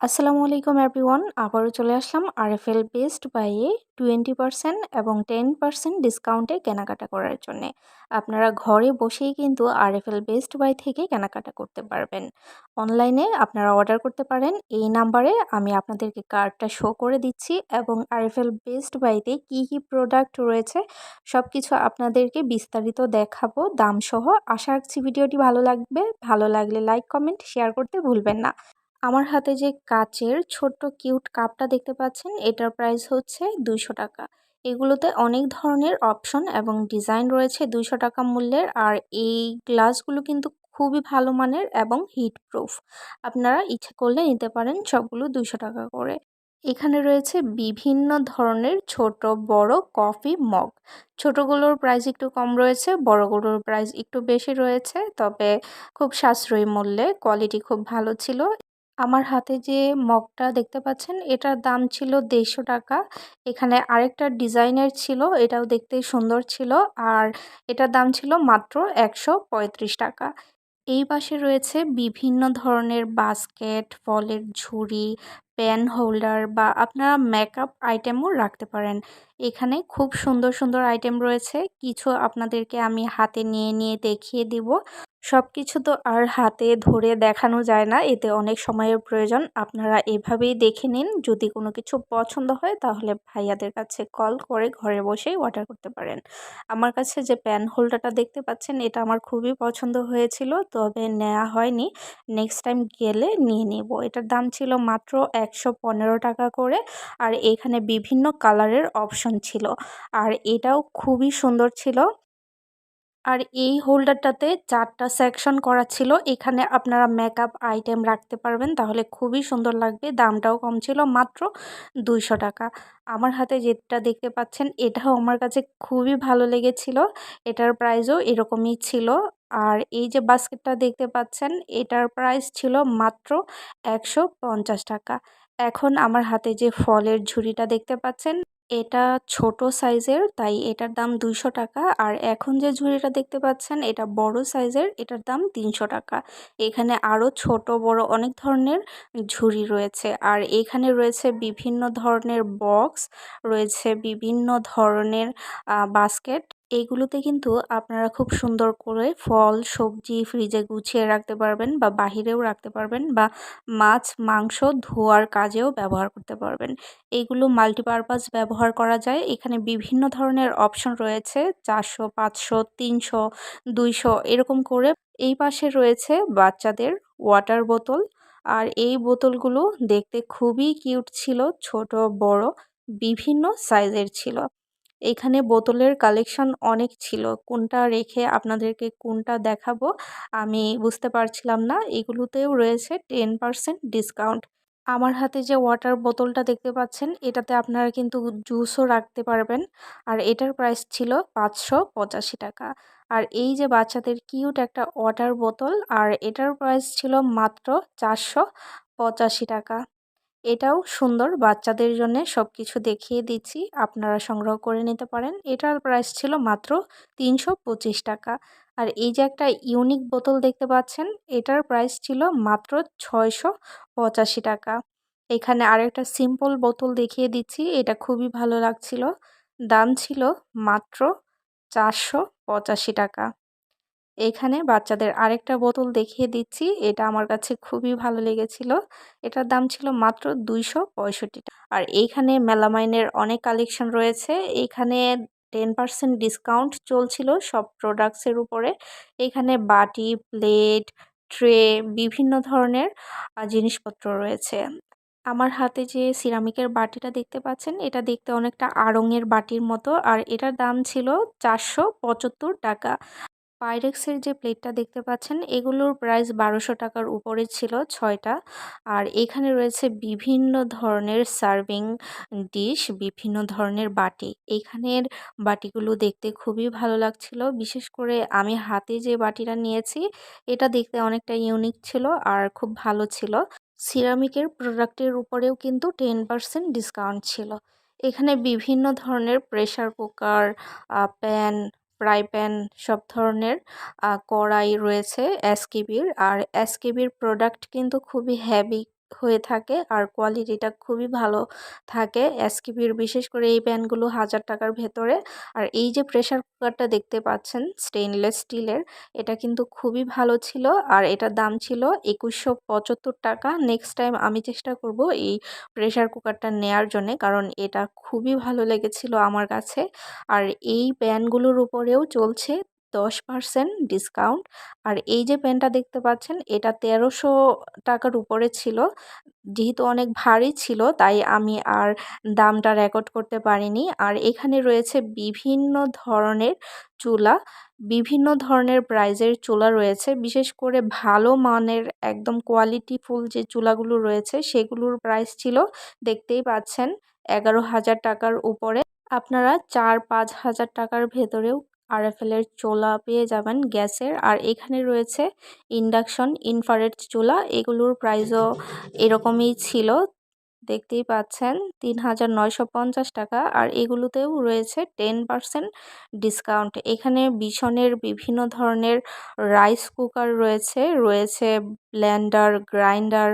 আসসালামু আলাইকুম এভরিওয়ান আবারও চলে আসলাম আরএফএল বেস্ট বাইয়ে টোয়েন্টি পার্সেন্ট এবং টেন পার্সেন্ট ডিসকাউন্টে কেনাকাটা করার জন্যে। আপনারা ঘরে বসেই কিন্তু আরএফএল বেস্ট বাই থেকে কেনাকাটা করতে পারবেন। অনলাইনে আপনারা অর্ডার করতে পারেন, এই নাম্বারে আমি আপনাদেরকে কার্ডটা শো করে দিচ্ছি এবং আরএফএল বেস্ট বাইতে কি কি প্রোডাক্ট রয়েছে সব কিছু আপনাদেরকে বিস্তারিত দেখাবো দামসহ আশা রাখছি ভিডিওটি ভালো লাগবে। ভালো লাগলে লাইক কমেন্ট শেয়ার করতে ভুলবেন না। আমার হাতে যে কাচের ছোট্ট কিউট কাপটা দেখতে পাচ্ছেন, এটার প্রাইস হচ্ছে দুইশো টাকা। এগুলোতে অনেক ধরনের অপশন এবং ডিজাইন রয়েছে দুইশো টাকা মূল্যের। আর এই গ্লাসগুলো কিন্তু খুবই ভালো মানের এবং হিট প্রুফ আপনারা ইচ্ছে করলে নিতে পারেন সবগুলো দুইশো টাকা করে। এখানে রয়েছে বিভিন্ন ধরনের ছোট বড় কফি মগ। ছোটোগুলোর প্রাইস একটু কম রয়েছে, বড়গুলোর প্রাইস একটু বেশি রয়েছে, তবে খুব সাশ্রয়ী মূল্যে, কোয়ালিটি খুব ভালো ছিল। আমার হাতে যে মগটা দেখতে পাচ্ছেন, এটার দাম ছিল দেড়শো টাকা। এখানে আরেকটা ডিজাইনের ছিল, এটাও দেখতে সুন্দর ছিল। আর এটার দাম ছিল মাত্র একশো পঁয়ত্রিশ টাকা। এই পাশে রয়েছে বিভিন্ন ধরনের বাস্কেট ফলের ঝুড়ি পেন হোল্ডার বা আপনারা মেকআপ আইটেমও রাখতে পারেন। এখানে খুব সুন্দর সুন্দর আইটেম রয়েছে। কিছু আপনাদেরকে আমি হাতে নিয়ে নিয়ে দেখিয়ে দিব। সব কিছু তো আর হাতে ধরে দেখানো যায় না। এতে অনেক সময়ের প্রয়োজন। আপনারা এভাবেই দেখে নিন। যদি কোনো কিছু পছন্দ হয়, তাহলে ভাইয়াদের কাছে কল করে ঘরে বসেই অর্ডার করতে পারেন। আমার কাছে যে প্যান হোল্ডারটা দেখতে পাচ্ছেন, এটা আমার খুবই পছন্দ হয়েছিল। তবে নেওয়া হয়নি। নেক্সট টাইম গেলে নিয়ে নেব। এটার দাম ছিল মাত্র একশো পনেরো টাকা করে আর এখানে বিভিন্ন কালারের অপশন ছিল। আর এটাও খুবই সুন্দর ছিল। আর এই হোল্ডারটাতে চারটা সেকশন করা ছিল। এখানে আপনারা মেকআপ আইটেম রাখতে পারবেন, তাহলে খুবই সুন্দর লাগবে। দামটাও কম ছিল, মাত্র দুইশো টাকা। আমার হাতে যেটা দেখতে পাচ্ছেন, এটাও আমার কাছে খুবই ভালো লেগেছিল। এটার প্রাইসও এরকমই ছিল। আর এই যে বাস্কেটটা দেখতে পাচ্ছেন, এটার প্রাইস ছিল মাত্র একশো পঞ্চাশ টাকা। এখন আমার হাতে যে ফলের ঝুড়িটা দেখতে পাচ্ছেন এটা ছোট সাইজের, তাই এটার দাম দুইশো টাকা। আর এখন যে ঝুড়িটা দেখতে পাচ্ছেন, এটা বড় সাইজের, এটার দাম তিনশো টাকা। এখানে আরও ছোট, বড় অনেক ধরনের ঝুড়ি রয়েছে। আর এখানে রয়েছে বিভিন্ন ধরনের বক্স, রয়েছে বিভিন্ন ধরনের বাস্কেট। এইগুলোতে কিন্তু আপনারা খুব সুন্দর করে ফল, সবজি ফ্রিজে গুছিয়ে রাখতে পারবেন বা বাহিরেও রাখতে পারবেন বা মাছ, মাংস ধোয়ার কাজেও ব্যবহার করতে পারবেন। এইগুলো মাল্টিপারপাস ব্যবহার করা যায়। এখানে বিভিন্ন ধরনের অপশন রয়েছে, চারশো, পাঁচশো, তিনশো, দুইশো এরকম করে। এই পাশে রয়েছে বাচ্চাদের ওয়াটার বোতল আর এই বোতলগুলো দেখতে খুবই কিউট ছিল, ছোট, বড়, বিভিন্ন সাইজের ছিল। এখানে বোতলের কালেকশন অনেক ছিল। কোনটা রেখে আপনাদেরকে কোনটা দেখাবো আমি বুঝতে পারছিলাম না। এগুলোতেও রয়েছে টেন পারসেন্ট ডিসকাউন্ট আমার হাতে যে ওয়াটার বোতলটা দেখতে পাচ্ছেন, এটাতে আপনারা কিন্তু জুসও রাখতে পারবেন। আর এটার প্রাইস ছিল পাঁচশো পঁচাশি টাকা। আর এই যে বাচ্চাদের কিউট একটা ওয়াটার বোতল, আর এটার প্রাইস ছিল মাত্র চারশো পঁচাশি টাকা। এটাও সুন্দর। বাচ্চাদের জন্য সব কিছু দেখিয়ে দিচ্ছি। আপনারা সংগ্রহ করে নিতে পারেন। এটার প্রাইস ছিল মাত্র তিনশো পঁচিশ টাকা। আর এই যে একটা ইউনিক বোতল দেখতে পাচ্ছেন, এটার প্রাইস ছিল মাত্র ছয়শো পঁচাশি টাকা। এখানে আরেকটা সিম্পল বোতল দেখিয়ে দিচ্ছি। এটা খুবই ভালো লাগছিল। দাম ছিল মাত্র চারশো পঁচাশি টাকা। এখানে বাচ্চাদের আরেকটা বোতল দেখিয়ে দিচ্ছি। এটা আমার কাছে খুবই ভালো লেগেছিল। এটার দাম ছিল মাত্র দুইশো পঁয়ষট্টি আর এইখানে মেলামাইনের অনেক কালেকশন রয়েছে। এখানে টেন পার্সেন্ট ডিসকাউন্ট চলছিল সব প্রোডাক্টসের উপরে। এখানে বাটি, প্লেট, ট্রে, বিভিন্ন ধরনের জিনিসপত্র রয়েছে। আমার হাতে যে সিরামিকের বাটিটা দেখতে পাচ্ছেন, এটা দেখতে অনেকটা আড়ঙের বাটির মতো। আর এটার দাম ছিল চারশো পঁচাত্তর টাকা। পাইরেক্সের যে প্লেটটা দেখতে পাচ্ছেন, এগুলোর প্রাইস বারোশো টাকার উপরে ছিল ছয়টা। আর এখানে রয়েছে বিভিন্ন ধরনের সার্ভিং ডিশ, বিভিন্ন ধরনের বাটি। এখানের বাটিগুলো দেখতে খুবই ভালো লাগছিল। বিশেষ করে আমি হাতে যে বাটিটা নিয়েছি, এটা দেখতে অনেকটা ইউনিক ছিল আর খুব ভালো ছিল। সিরামিকের প্রোডাক্টের উপরেও কিন্তু টেন পার্সেন্ট ডিসকাউন্ট ছিল। এখানে বিভিন্ন ধরনের pressure cooker pan fry pan সব ধরনের কড়াই রয়েছে এসকেবির আর এসকেবির প্রোডাক্ট কিন্তু খুবই হ্যাভি হয়ে থাকে। আর কোয়ালিটিটা খুবই ভালো থাকে এসকিপির বিশেষ করে এই প্যানগুলো হাজার টাকার ভেতরে। আর এই যে প্রেশার কুকারটা দেখতে পাচ্ছেন স্টেনলেস স্টিলের এটা কিন্তু খুবই ভালো ছিল। আর এটার দাম ছিল একুশশো পঁচাত্তর টাকা। নেক্সট টাইম আমি চেষ্টা করব এই প্রেশার কুকারটা নেয়ার জন্যে, কারণ এটা খুবই ভালো লেগেছিল আমার কাছে। আর এই প্যানগুলোর উপরেও চলছে দশ পারসেন্ট ডিসকাউন্ট আর এই যে প্যানটা দেখতে পাচ্ছেন, এটা তেরোশো টাকার উপরে ছিল। যেহেতু অনেক ভারী ছিল, তাই আমি আর দামটা রেকর্ড করতে পারিনি। আর এখানে রয়েছে বিভিন্ন ধরনের চুলা, বিভিন্ন ধরনের প্রাইজের চুলা রয়েছে। বিশেষ করে ভালো মানের, একদম কোয়ালিটিফুল যে চুলাগুলো রয়েছে, সেগুলোর প্রাইস ছিল, দেখতেই পাচ্ছেন, এগারো হাজার টাকার উপরে। আপনারা চার পাঁচ হাজার টাকার ভেতরেও আরএফএলের চোলা পেয়ে যাবেন গ্যাসের। আর এখানে রয়েছে ইন্ডাকশন ইনফারেট চুলা। এগুলোর প্রাইসও এরকমই ছিল। দেখতেই পাচ্ছেন, তিন হাজার নয়শো পঞ্চাশ টাকা। আর এগুলোতেও রয়েছে টেন পারসেন্ট ডিসকাউন্ট এখানে বিছনের বিভিন্ন ধরনের রাইস কুকার রয়েছে রয়েছে ব্ল্যান্ডার গ্রাইন্ডার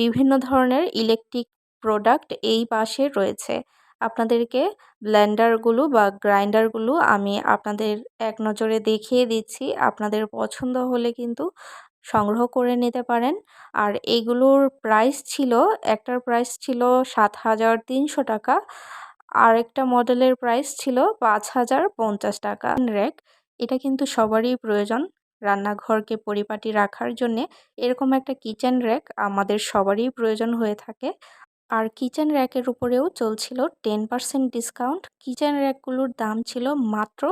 বিভিন্ন ধরনের ইলেকট্রিক প্রোডাক্ট এই পাশে রয়েছে। আপনাদেরকে ব্লেন্ডারগুলো বা গ্রাইন্ডারগুলো আমি আপনাদের এক নজরে দেখিয়ে দিচ্ছি। আপনাদের পছন্দ হলে কিন্তু সংগ্রহ করে নিতে পারেন। আর এগুলোর প্রাইস ছিল, একটার প্রাইস ছিল সাত হাজার তিনশো টাকা। আরেকটা মডেলের প্রাইস ছিল পাঁচ হাজার পঞ্চাশ টাকা। র্যাক এটা কিন্তু সবারই প্রয়োজন রান্নাঘরকে পরিপাটি রাখার জন্যে। এরকম একটা কিচেন র্যাক আমাদের সবারই প্রয়োজন হয়ে থাকে। আর কিচেন র্যাকের উপরেও চলছিল টেন পার্সেন্ট ডিসকাউন্ট। কিচেন র্যাকগুলোর দাম ছিল মাত্র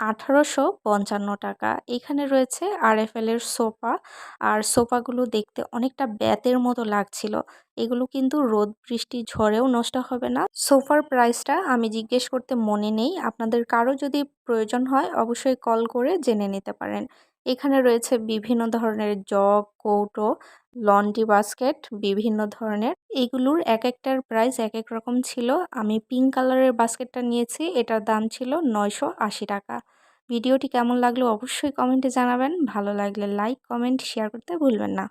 আঠারোশো পঞ্চান্ন টাকা। এখানে রয়েছে আর এর সোফা আর সোফাগুলো দেখতে অনেকটা ব্যাতের মতো লাগছিল। এগুলো কিন্তু রোদ, বৃষ্টি, ঝড়েও নষ্ট হবে না। সোফার প্রাইসটা আমি জিজ্ঞেস করতে মনে নেই। আপনাদের কারও যদি প্রয়োজন হয় অবশ্যই কল করে জেনে নিতে পারেন। এখানে রয়েছে বিভিন্ন ধরনের জগ, কৌটো লন্ড্রি বাস্কেট বিভিন্ন ধরনের। এগুলোর এক একটার প্রাইস এক এক রকম ছিল। আমি পিঙ্ক কালারের বাস্কেটটা নিয়েছি। এটার দাম ছিল নয়শো আশি টাকা। ভিডিওটি কেমন লাগল অবশ্যই কমেন্টে জানাবেন। ভালো লাগলে লাইক কমেন্ট শেয়ার করতে ভুলবেন না।